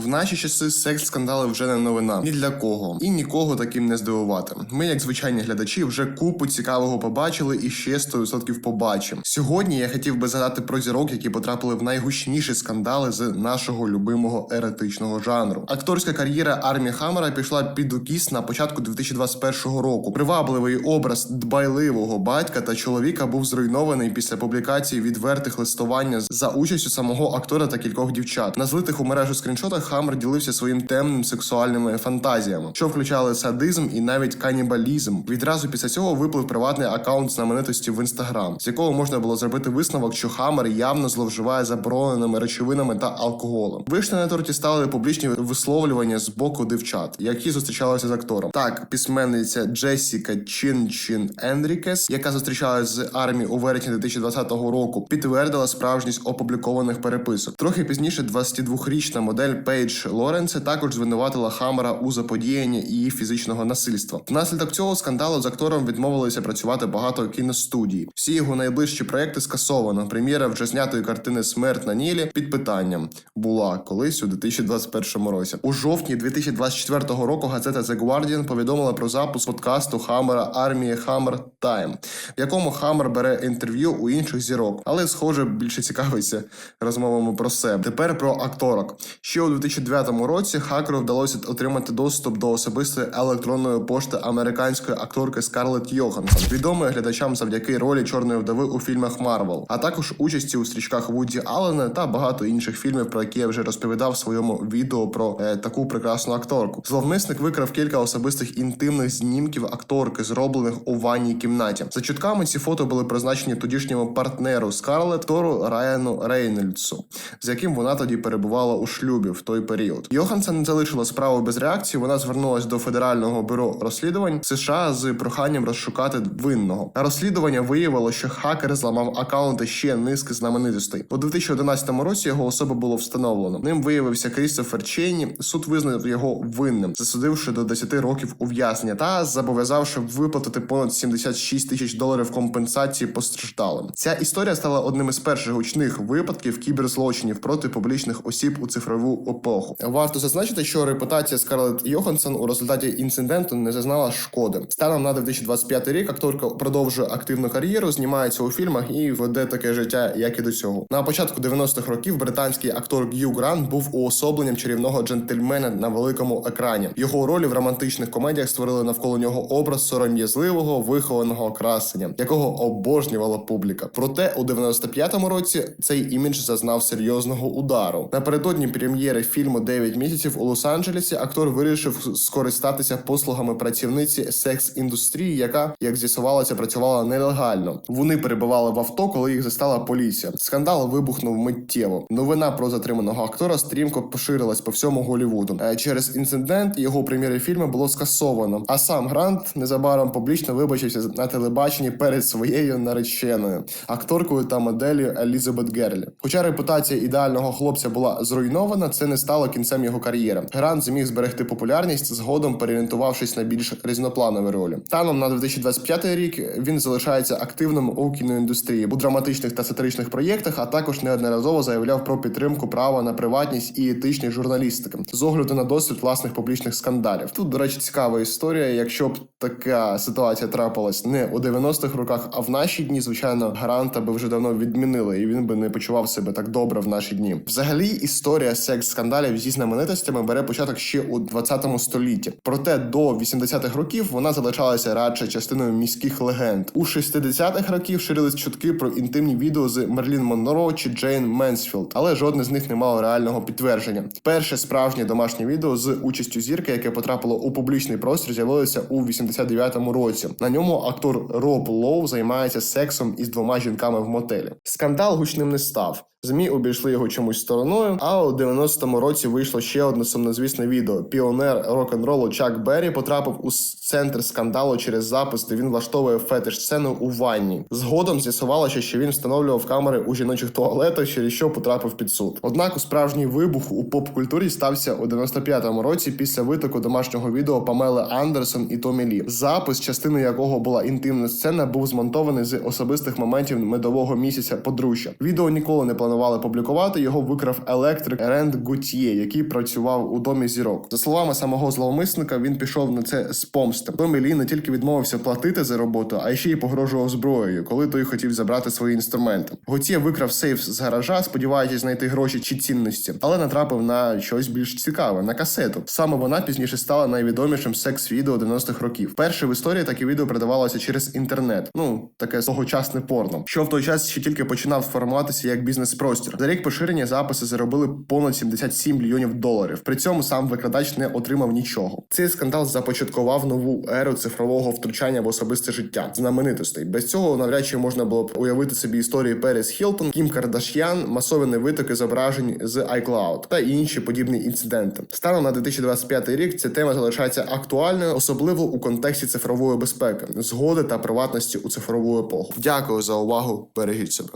В наші часи секс скандали вже не новина ні для кого і нікого таким не здивувати. Ми, як звичайні глядачі, вже купу цікавого побачили і ще 100% побачимо. Сьогодні я хотів би згадати про зірок, які потрапили в найгучніші скандали з нашого любимого еретичного жанру. Акторська кар'єра Армі Хаммера пішла під укіс на початку 2021 року. Привабливий образ дбайливого батька та чоловіка був зруйнований після публікації відвертих листування за участю самого актора та кількох дівчат. На злитих у мережу скріншотах Хаммер ділився своїм темним сексуальними фантазіями, що включали садизм і навіть канібалізм. Відразу після цього виплив приватний акаунт знаменитості в інстаграм, з якого можна було зробити висновок, що Хаммер явно зловживає забороненими речовинами та алкоголем. Вишня на торті стали публічні висловлювання з боку дівчат, які зустрічалися з актором. Так, письменниця Джесіка Чинчин Енрікес, яка зустрічалася з армією у вересні 2020 року, підтвердила справжність опублікованих переписок. Трохи пізніше 22-річна модель Пейдж Лоренце також звинуватила Хаммера у заподіянні її фізичного насильства. Внаслідок цього скандалу з актором відмовилися працювати багато кіностудій. Всі його найближчі проекти скасовано. Прем'єра вже знятої картини Смерть на Нілі під питанням була колись у 2021 році. У жовтні 2024 року газета The Guardian повідомила про запуск подкасту Хаммера армії Hammer Time, в якому Хаммер бере інтерв'ю у інших зірок, але схоже більше цікавиться розмовами про себе. Тепер про акторок. Ще у 2009 році хакеру вдалося отримати доступ до особистої електронної пошти американської акторки Скарлетт Йоханссон, відомої глядачам завдяки ролі чорної вдови у фільмах Марвел, а також участі у стрічках Вуді Аллена та багато інших фільмів, про які я вже розповідав в своєму відео про е, таку прекрасну акторку. Зловмисник викрав кілька особистих інтимних знімків акторки, зроблених у ванній кімнаті. За чутками ці фото були призначені тодішньому партнеру Скарлетт Тору Райану Рейнольдсу, з яким вона тоді перебувала у шлюбі в той період. Йоханссон не залишила справу без реакції. Вона звернулася до федерального бюро розслідувань США з проханням розшукати винного. Розслідування виявило, що хакер зламав акаунти ще низки знаменитостей. У 2011 році його особа було встановлено. Ним виявився Крістофер Чейні. Суд визнав його винним, засудивши до 10 років ув'язнення та зобов'язавши виплатити понад 76 тисяч доларів компенсації постраждалим. Ця історія стала одним із перших гучних випадків кіберзлочинів проти публічних осіб у цифрову епоху. Варто зазначити, що репутація Скарлетт Йоханссон у результаті інциденту не зазнала шкоди. Станом на 2025 рік акторка продовжує активну кар'єру, знімається у фільмах і веде таке життя, як і до цього. На початку 90-х років британський актор Г'ю Грант був уособленням чарівного джентльмена на великому екрані. Його ролі в романтичних комедіях створили навколо нього образ сором'язливого вихованого красення, якого обожнювала публіка. Проте у 95-му році цей імідж зазнав серйозного удару. Напередодні прем'єри фільму «9 місяців у Лос-Анджелесі актор вирішив скористатися послугами працівниці секс-індустрії, яка, як з'ясувалося, працювала нелегально. Вони перебували в авто, коли їх застала поліція. Скандал вибухнув миттєво. Новина про затриманого актора стрімко поширилась по всьому Голлівуду. Е, Через інцидент його прем'єри фільму було скасовано. А сам Грант незабаром публічно вибачився на телебаченні перед своєю нареченою акторкою та моделлю Елізабет Герлі. Хоча репутація ідеального хлопця була зруйнована, це не стало кінцем його кар'єри. Грант зміг зберегти популярність, згодом переорієнтувавшись на більш різнопланові ролі. Станом на 2025 рік він залишається активним у кіноіндустрії у драматичних та сатиричних проєктах, а також неодноразово заявляв про підтримку права на приватність і етичність журналістики з огляду на досвід власних публічних скандалів. Тут, до речі, цікава історія. Якщо б така ситуація трапилась не у 90-х роках, а в наші дні, звичайно, гаранта би вже давно відмінили, і він би не почував себе так добре в наші дні. Взагалі, історія секс-скандалів зі знаменитостями бере початок ще у 20 столітті. Проте до 80-х років вона залишалася радше частиною міських легенд. У 60-х років ширились чутки про інтимні відео з Мерлін Монро чи Джейн Менсфілд, але жодне з них не мало реального підтвердження. Перше справжнє домашнє відео з участю зірки, яке потрапило у публічний простір, з'явилося у 89-му році. На ньому актор Роб Лоу займається сексом із двома жінками в мотелі. Скандал гучним не став. ЗМІ обійшли його чомусь стороною. А у 90-му році вийшло ще одне сумнозвісне відео. Піонер рок-н-ролу Чак Беррі потрапив у центр скандалу через запис, де він влаштовує фетиш сцену у ванні. Згодом з'ясувалося, що він встановлював камери у жіночих туалетах, через що потрапив під суд. Однак у справжній вибух у поп-культурі стався у 95-му році після витоку домашнього відео Памели Андерсон і Томі Лі. Запис, частиною якого була інтимна сцена, був змонтований з особистих моментів медового місяця подружжя. Відео ніколи не планували публікувати. Його викрав електрик Ренд Гуті. Портьє, який працював у домі зірок. За словами самого зловмисника, він пішов на це з помсти. Томі Лі не тільки відмовився платити за роботу, а ще й погрожував зброєю, коли той хотів забрати свої інструменти. Готє викрав сейф з гаража, сподіваючись знайти гроші чи цінності, але натрапив на щось більш цікаве на касету. Саме вона пізніше стала найвідомішим секс-відео 90-х років. Перше в історії таке відео передавалося через інтернет. Ну таке тогочасне порно, що в той час ще тільки починав формуватися як бізнес-простір. За рік поширення записи заробили понад 77 мільйонів доларів. При цьому сам викладач не отримав нічого. Цей скандал започаткував нову еру цифрового втручання в особисте життя знаменитостей. Без цього навряд чи можна було б уявити собі історії Перес Хілтон, Кім Кардаш'ян, масові невитоки зображень з iCloud та інші подібні інциденти. Станом на 2025 рік ця тема залишається актуальною, особливо у контексті цифрової безпеки, згоди та приватності у цифрову епоху. Дякую за увагу. Бережіть себе.